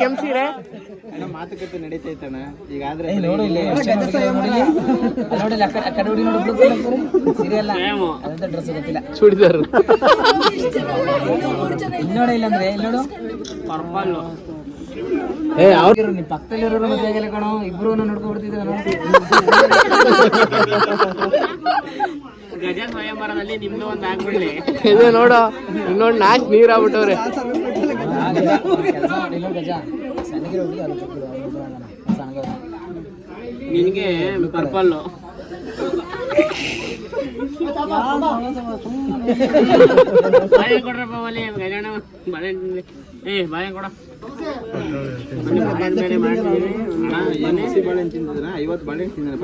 ಕೆಂಪ್ಸಿರೆ ಮಾತುಕತೆ ಈಗ ಆದ್ರೆ ನೋಡು ನೋಡಿಲ್ಲ ಕಡೆ. ಅದಂತ ಡ್ರೆಸ್ ಗೊತ್ತಿಲ್ಲ. ಚೂಡಿದಾರ್ ಇಲ್ಲಿ ನೋಡ ಇಲ್ಲ ಅಂದ್ರೆ ಇಲ್ಲಿ ನೋಡು? ಪರ್ಪಲ್ ಏ ಅವ್ರು ನಿಮ್ ಪಕ್ಕದಲ್ಲಿರೋರು ಮದುವೆ ಆಗಿಲ್ಲ ಕಣೋ? ಇಬ್ರು ನೋಡ್ಕೊಂಡ್ಬಿಡ್ತಿದ್ದೆ ನಾನು ಗಜ ಸ್ವಯಂವರದಲ್ಲಿ ನಿಮ್ದು ಒಂದು ಆಗ್ಬಿಡ್ಲಿ. ಇದು ನೋಡು. ಇನ್ನೊಂದು ನಾಲ್ಕು ನೀರ್ ಆಗ್ಬಿಟ್ಟವ್ರೆ. ನಿನಗೆ ಪರ್ಪಲ್ ಬಾಯ ಕೊಡ್ರಪ್ಪ ಒಲೆ ಗಜಾಣ ಬಾಳೆ ಏ ಬಾಯ ಕೊಡ. ಐವತ್ತು ಬಾಳೆ ಬೇರೆ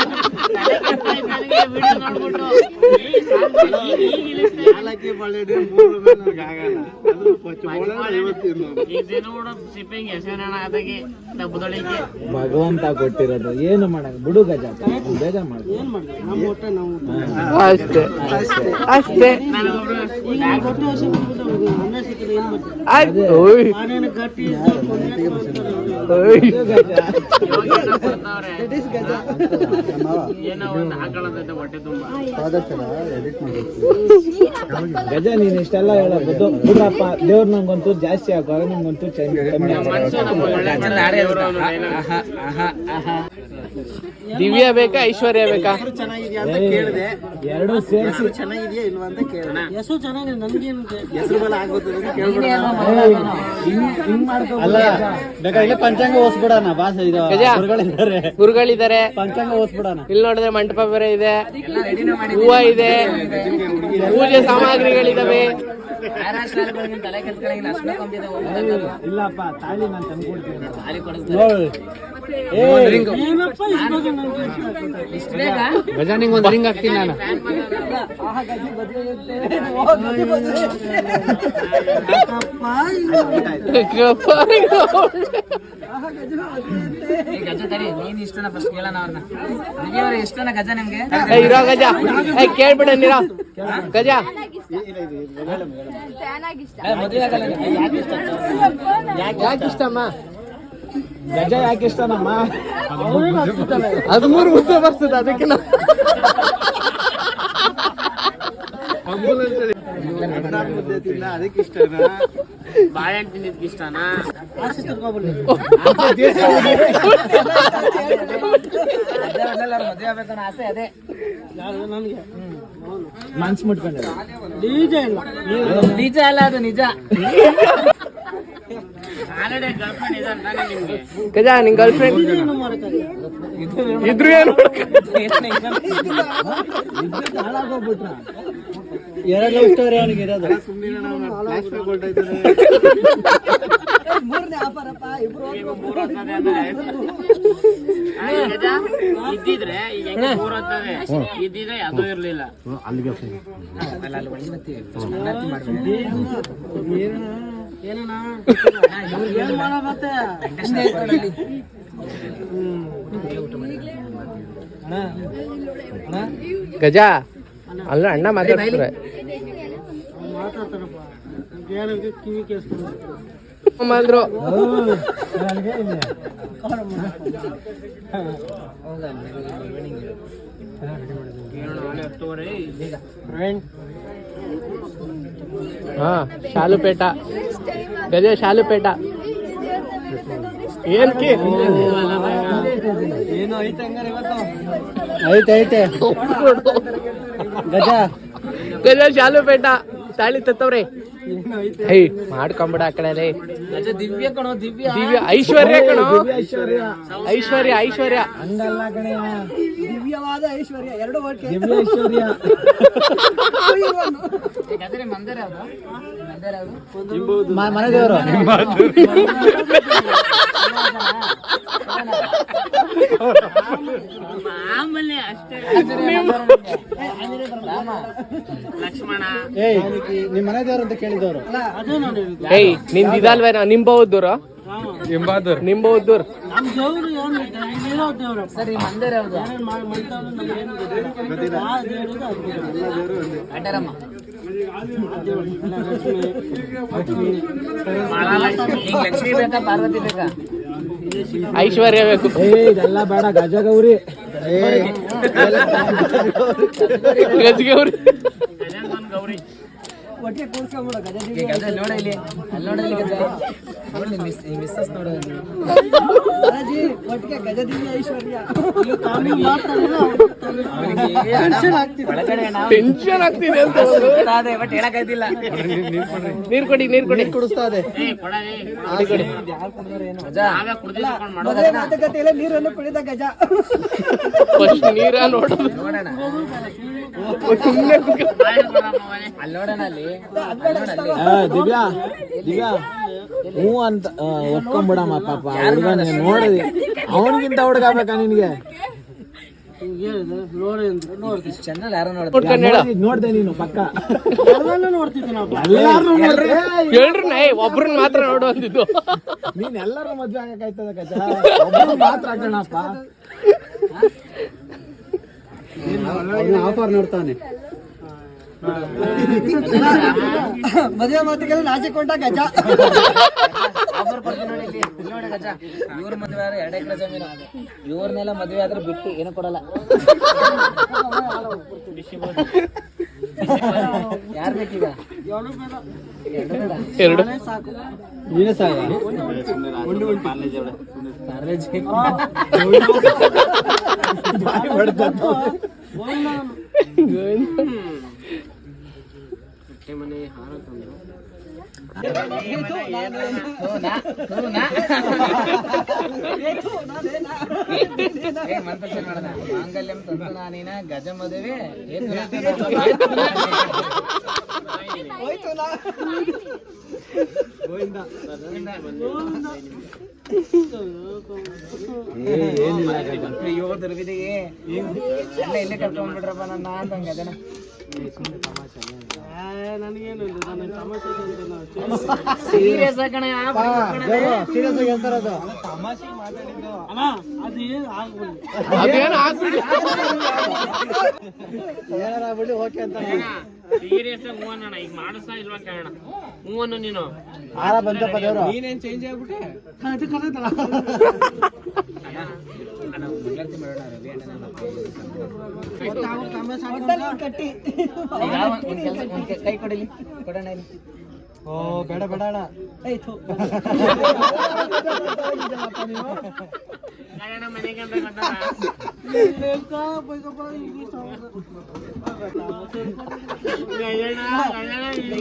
ಭಗವಂತ ಕೊಟ್ಟಿರೋದು. ಏನು ಮಾಡಕ್ ಬಿಡು ಗಜ. ಬೇಜಾರ್ ಮಾಡ ಅಷ್ಟೇ ಏನೋ ಒಂದು ಹಾಕೊಳ್ಳೋದೈತೆ ಹೊಟ್ಟೆ ತುಂಬ ಗಜ ನೀನ್ ಇಷ್ಟೆಲ್ಲ ಹೇಳ ಬುದ್ಧು ಬಿಡ್ರಪ್ಪ ದೇವ್ರ ನಂಗೊಂತೂ ಜಾಸ್ತಿ ಹಾಕೋ ನಿಮ್ಗಂತೂ ಕಮ್ಮಿ ಮನ್ಸು ನಮ್ಮ ಒಳ್ಳೆ ದೇವ್ರು ಅವ್ನು dialogue. ದಿವ್ಯಾ ಬೇಕಾ ಐಶ್ವರ್ಯ ಬೇಕಾ? ಚೆನ್ನಾಗಿದ್ಯಾ ಅಂತ ಕೇಳಿದೆ. ಎರಡು ಸೇರಿಸಿ. ಚೆನ್ನಾಗಿದ್ಯಾ ಇಲ್ವಾ ಅಂತ ಕೇಳಿದೆ ಹೆಸರು ಚೆನ್ನಾಗಿದೆ ನನ್ಗೇನು ಹೆಸರು ಬಲ ಆಗೋದು ಅಂತ ಕೇಳ್ಬಿಡ ಹಿಂಗ್ ಮಾಡ್ಕೊ ಅಲ್ಲ ಪಂಚಾಂಗ ಬಾಸ್ ಇದು. ಗುರುಗಳಿದ್ದಾರೆ. ಗುರುಗಳಿದ್ದಾರೆ. ಪಂಚಾಂಗ ಓದ್ಸ್ಬಿಡಣ. ಇಲ್ಲಿ ನೋಡಿದ್ರೆ ಮಂಟಪ ಬೇರೆ ಇದೆ. ಹೂವ ಇದೆ. ಪೂಜೆ ಸಾಮಗ್ರಿಗಳಿದಾವೆ. ಇಲ್ಲಪ್ಪ ತಾಳಿ ನಾನು ತಂದ್ಕೊಡ್ತೀನಿ. ತಾಳಿ ಕೊಡಿಸ್ತಾರೆ. ಇಷ್ಟು ಬೇಕಾ ಗಜ ನಿಂಗೆ ಒಂದು ರಿಂಗ್ ಹಾಕ್ತೀನಿ. ನಾನು ಏ, ಗಜ ತಡಿ ನೀನ್ ಇಷ್ಟನ ಫಸ್ಟ್ ಕೇಳೋಣ ಅವ್ರನ್ನ ಅವ್ರ ಇಷ್ಟನ ಗಜ ನಿಮ್ಗೆ ಏ, ಇರೋ ಗಜ. ಏ ಕೇಳ್ಬಿಡ ನೀರೋ ಗಜ. ಯಾಕೆ ಇಷ್ಟಮ್ಮ ಗಜ ಯಾಕೆ ಇಷ್ಟನಮ್ಮ ಅದು ಮೂರು ಮುದ್ದೆ ಬರ್ತದೆ ಅದಕ್ಕೆ ನಾವು ಅದಕ್ಕೆ ಇಷ್ಟ ಬಾಳೆಹಣ್ಣು ತಿಂದಿದ್ದಕ್ಕೆ ಇಷ್ಟನಾ ಅದೇ ಮೊದಲೆಲ್ಲ ಅವ್ರು ಮದ್ವೆ ಆಗ್ಬೇಕು ಆಸೆ ಅದೇ ಮನ್ಸ್ ಮುಟ್ಕೊಂಡೆ ನಿಜ ಅಲ್ಲ ಅದು ನಿಜ. ಗಜ ನಿನ್ ಗರ್ಲ್ ಫ್ರೆಂಡ್ ಇದ್ರು ಏನು ಎರಡು ಸ್ಟೋರಿ ಅವನಿಗೆ ಇರೋದು. ಇದ್ದಿದ್ರೆ ಇದ್ದಿದ್ರೆ ಅದು ಇರ್ಲಿಲ್ಲ. ಅಲ್ಲ ಗಜ ಅಲ್ಲ ಅಣ್ಣ ಮಾತಾಡ್ತಾರೆ ಹತ್ತುವರೆ ಹಾ ಶಾಲುಪೇಟ. ಗಜ ಶಾಲುಪೇಟ. ಪೇಟ ಏನು ಐತೆ ಹಂಗಾರೆ ಇವತ್ತು? ಐತೆ ಐತೆ. ಗಜ. ಗಜ ಶಾಲುಪೇಟ ತಾಳಿ ತತ್ತವ್ರೆ. ಐ ಮಾಡ್ಕೊಂಬಿಡ ಆ ಕಡೆ ದಿವ್ಯ ಕಣೋ ದಿವ್ಯ. ದಿವ್ಯ ಐಶ್ವರ್ಯ ಕಣೋ. ಐಶ್ವರ್ಯ. ಐಶ್ವರ್ಯ ದಿವ್ಯವಾದ ಐಶ್ವರ್ಯ. ಎರಡು ಐಶ್ವರ್ಯ. ಮಂದಿರ ಮಂದಿರ ಮನೆ ದೇವರು ಮಾಮೂಲಿ ಅಷ್ಟೇ. ಲಕ್ಷ್ಮಣ ಏಯ್ ನಿಮ್ ಮನೆ ದೇವ್ರು ಅಂತ ಕೇಳಿದವರು ಏನು ಮಂದಿರ ಯಾವ್ದು ಅಡ್ಡರಮ್ಮ ಲಕ್ಷ್ಮಿ ಬೇಕಾ ಪಾರ್ವತಿ ಬೇಕಾ ಐಶ್ವರ್ಯ ಬೇಕು. ಏ ಇದೆಲ್ಲ ಬೇಡ. ಗಜ ಗೌರಿ ಗಜ ಗೌರಿ. ಗೌರಿ ಈಗ ಗಜ ನೋಡ ಇಲ್ಲಿ. ಅಲ್ಲಿ ನೋಡ ಗಜ. ನೋಡಿ ಮಿಸ್ ಈ ನೋಡ ಟೆನ್ಷನ್ ಆಗ್ತಿದೆ. ಅಂತ ಬಟ್ ಹೇಳಕ್ಕಾಯ್ತಿಲ್ಲ ನೀರ್ ಕೊಡಿ ನೀರ್ ಕೊಡಿ. ಕುಡಿಸ್ತಾ ಇದೆ. ನೀರನ್ನು ಕುಡಿದ ಗಜ. ಫಸ್ಟ್ ನೀರ ನೋಡೋಣ. ಅಲ್ಲಿ. ಅಲ್ಲಿ. ನೋಡ ದಿವ್ಯಾ ದಿವ್ಯಾ. ಹ್ಞೂ ಅಂತ ಒಪ್ಕೊಂಬಿಡಮ್ಮ ಪಾಪ. ಹುಡುಗ ನೋಡಿದಿ. ಅವನಿಗಿಂತ ಹುಡುಗ ಬೇಕಾ ನಿನಗೆ? ನೋಡಿದ್- ನೀನು ಪಕ್ಕ. ಒಬ್ರನ್ನ ಮಾತ್ರ ನೋಡು ಅಂದಿದ್ದು. ನೀನ್ ಎಲ್ಲರೂ ಮದ್ವೆ ಆಗಕ್ಕಾಯ್ತದ ಕಜ ಒಬ್ರು ಮಾತ್ರ ಹಾಕೋಣಪ್ಪ. ಆಫರ್ ನೋಡ್ತಾನೆ. ಮದುವೆ ಮಾತಿಗೆಲ್ಲ ನಾಚಿಕೊಂಡ ಗಜ. ನೋಡಿ ಇಲ್ಲಿ. ಇಲ್ಲಿ ನೋಡಿ ಗಜ. ಇವ್ರ ಮದುವೆ ಆದ್ರೆ ಎರಡು ಎಕರೆ ಜಮೀನು. ಇವ್ರನ್ನೆಲ್ಲ ಮದುವೆ ಆದ್ರೆ ಬಿಟ್ಟು ಏನು ಕೊಡಲ್ಲ. ಯಾರು ಬೇಕೀಗ? ಎರಡು. ಸಾಕು ನೀನೇ. ಹಾರ ತಂದ್ರು ಮಾಂಗಲ್ಯಂ ತಂತು ನಾನಿನ ಗಜ ಮದುವೆ ಏ, ಏನಿಲ್ಲ ಕಜ. ಅಯ್ಯೋ ದುರ್ವಿಧಿಗೆ ಎಲ್ಲ ಇಲ್ಲೇ ಕರ್ಕೊಂಡ್ಬಿಟ್ರಪ್ಪ ನನ್ನ ಅಂತ ಗಜನ ಸೀರಿಯಸ್ ಕಣ ಬಾ, ದೇವ್ರು, serious ಆಗಿ ಹೇಳ್ತಾರ ಅದು. ಅದೇನು ಆಗ್ಬಿಡಿ ಏನಾರ ಆಗ್ಬಿಡಿ, okay ಅಂತ ಸೀರಿಯಸ್ ಹೂ ಅನ್ನೋಣ. ಈಗ ಮಾಡಿಸ್ತಾ ಇಲ್ವಾ ಕೇಳೋಣ? ನೀನು. ಆರ ಬಂತಪ್ಪ ದೇವ್ರು. ನೀನೇನು ಚೇಂಜ್ ಆಗ್ಬಿಟ್ಟೆ? ಅಣ್ಣನ ಮತ್ತೆ ಈಗ ಒಂದ್- ಒಂದ್ ಕೆಲ್ಸ ಒಂದ್ ಕೈ- ಕೈ ಕೊಡಿಲಿ ಕೊಡೋಣ ಇಲ್ಲಿ ಓ ಬೇಡ ಬೇಡ ಅಣ್ಣ ಕಲ್ಯಾಣ ಮನೆಗೆ ಅಂತ ಗೊತ್ತಲ್ಲ? ಕಲ್ಯಾಣ, ಕಲ್ಯಾಣ ಇಲ್ಲಿ.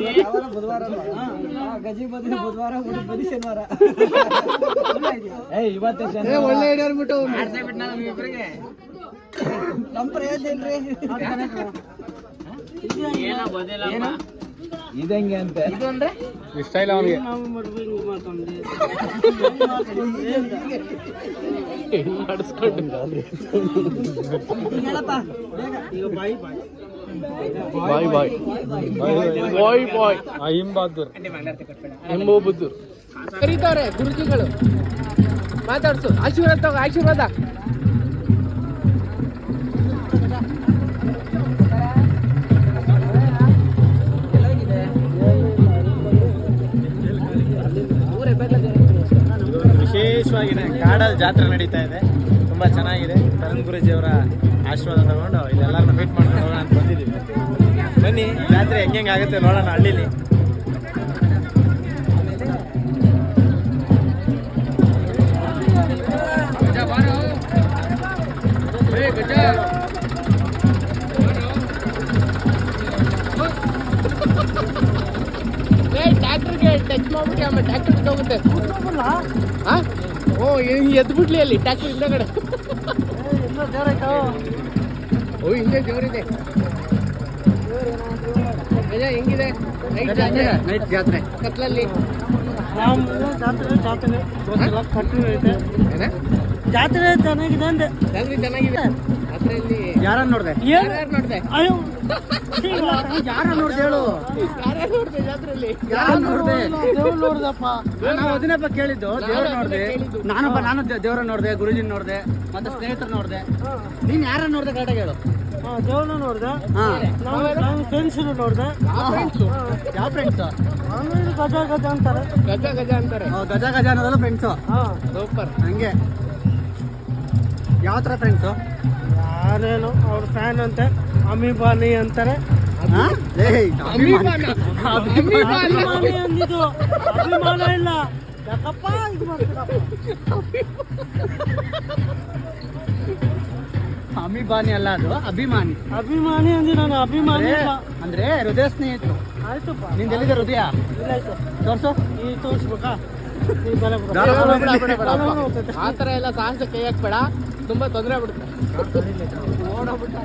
ಗಜಿ ಬದಿ ಬುಧವಾರ ಬದಿ ಶನಿವಾರ ಏ ಇವತ್ತೇ ಶನಿ. ಒಳ್ಳೆ ಐಡಿಯಾ ಅನ್ಬಿಟ್ಟು ಮಾಡ್ಸೇ ಬಿಟ್ನಲ್ಲ ನಿಮ್ಮಿಬ್ರಿಗೆ ನಮ್ಮ ಪ್ರಯೋಜನ ಇಲ್ರಿ ಏನೋ ಗೊತ್ತಿಲ್ಲಪ್ಪ ಇದಂಗೆ ಅಂತ? ಇದು ಅಂದ್ರೆ? ಇಷ್ಟ ಇಲ್ಲ ಅವನಿಗೆ. ಹೆಂಗ್ ಮಾಡಿಸ್ಕೊಂಡು ಬಾಯ್ ಬಾಯ್. ಬಾಯ್ ಬಾಯ್. ಹಿಂಬಾದ್ರು ಅಂಟಿ ಮಂಗಳಾರತಿ ಕೊಟ್ಬೇಡ ಎಂಬೋಬುದು ಕರೀತಾರೆ ಗುರುಜಿಗಳು. ಮಾತಾಡ್ಸು. ಆಶೀರ್ವಾದ ತಗೋ ಆಶೀರ್ವಾದ. ವಿಶೇಷವಾಗಿ ಕಾಡಲ್ಲಿ ಜಾತ್ರೆ ನಡೀತಾ ಇದೆ. ತುಂಬ ಚೆನ್ನಾಗಿದೆ. ತರುಣ್ ಗುರುಜಿಯವರ ಆಶೀರ್ವಾದ ತಗೊಂಡು ಇಲ್ಲೆಲ್ಲರನ್ನ ಮೀಟ್ ಮಾಡ್ಕೊಂಡು ಹೋಗೋಣ ಅಂತ ಬಂದಿದ್ದೀವಿ. ಬನ್ನಿ ಜಾತ್ರೆ ಹೆಂಗೆ ಆಗುತ್ತೆ ನೋಡೋಣ ಹಳ್ಳಿಲಿ. ಟ್ಯಾಕ್ಟ್ರಿಗೆ ಟಚ್ ಮಾಡ್ಬಿಟ್ಟು ಆಮೇಲೆ ಟ್ಯಾಕ್ಟರ್ ಹೋಗುತ್ತೆ. ಓ ಹಿಂಗೆ ಎದ್ಬಿಡ್ಲಿ ಅಲ್ಲಿ ಟ್ಯಾಕ್ಟರ್ ಹಿಂದಗಡೆ. ಓ ಹಿಂದೆ ಜೋರಿದೆ. ಗಜ ಹೆಂಗಿದೆ? ನೈಟ್ ಜಾತ್ರೆ? ನೈಟ್ ಜಾತ್ರೆ. ಕತ್ಲಲ್ಲಿ? ಏನ? ಜಾತ್ರೆ ಜಾತ್ರೆ. ಚೆನ್ನಾಗಿದೆ ಅಂದೆ. ಜಾತ್ರೆ ಚೆನ್ನಾಗಿದೆ? ಅದು ಜಾತ್ರೆಯಲ್ಲಿ ಯಾರನ್ನ ನೋಡ್ದೆ? ಯಾರ್ಯಾರು ನೋಡ್ದೆ? ಯಾರ ನೋಡ್ದೆ ಹೇಳು? ಯಾರ್ಯಾರು ನೋಡ್ದೆ ಜಾತ್ರೆಯಲ್ಲಿ? ಯಾರು ನೋಡ್ದೆ? ದೇವ್ರು ನೋಡ್ದಪ್ಪ. ನಾವು ಅದನ್ನಪ್ಪ ಕೇಳಿದ್ದು ದೇವ್ರ ನಾನು ನೋಡ್ದೆ. ನಾನೊಬ್ಬ ನಾನು ದೇವ್ರ ನೋಡ್ದೆ ಗುರುಜಿನ ನೋಡ್ದೆ ಮತ್ತೆ ಸ್ನೇಹಿತರ ನೋಡ್ದೆ. ನೀನ್ ಯಾರ ನೋಡ್ದೆ ಕರೆಕ್ಟಾಗಿ ಹೇಳು. ದೇವ್ರನ್ನ ನೋಡ್ದೆ. ಹಾ. ನಾನು ಫ್ರೆಂಡ್ಸ್ ನೋಡ್ದೆ. ಯಾವ ಫ್ರೆಂಡ್ಸು ಆಮೇಲೆ ಗಜ ಗಜ ಅಂತಾರೆ. ಗಜ ಗಜ ಅಂತಾರೆ. ಗಜ ಗಜ ಅನ್ನೋದಲ್ಲ ಫ್ರೆಂಡ್ಸ್ ಸೂಪರ್. ಹಂಗೆ. ಯಾವ ಥರ ಫ್ರೆಂಡ್ಸು ಯಾರೇನು ಅವ್ರ ಫ್ಯಾನ್ ಅಂತೆ ಅಮಿಬಾನಿ ಅಂತಾರೆ. ಅಭಿಮಾನ. ಅಂದಿದ್ದು. ಅಭಿಮಾನ ಇಲ್ಲ. ಯಾಕಪ್ಪ ಇದು ಮಾಡ್ತೀರಪ್ಪ ಅಭಿಮಾನಿ ಅಲ್ಲ ಅದು ಅಭಿಮಾನಿ. ಅಭಿಮಾನಿ ಅಂದ್ರೆ ನಾನು ಅಭಿಮಾನಿ ಅಂದ್ರೆ- ಇಲ್ಲ. ಅಂದ್ರೆ ಹೃದಯ ಸ್ನೇಹಿತರು. ಆಯ್ತಪ್ಪ ನಿಂದ ಎಲ್ಲಿದೆ ಹೃದಯ? ತೋರ್ಸು. ಈ ತೋರಿಸ್ಬೇಕಾ. ಆ ಥರ ಎಲ್ಲ ಸಾಹಸ ಕೈ ಹಾಕ್ಬೇಡ. ತುಂಬಾ ತೊಂದರೆ ಆಗ್ಬಿಡುತ್ತೆ. ನೋಡೋಗ್ಬಿಟ್ಟ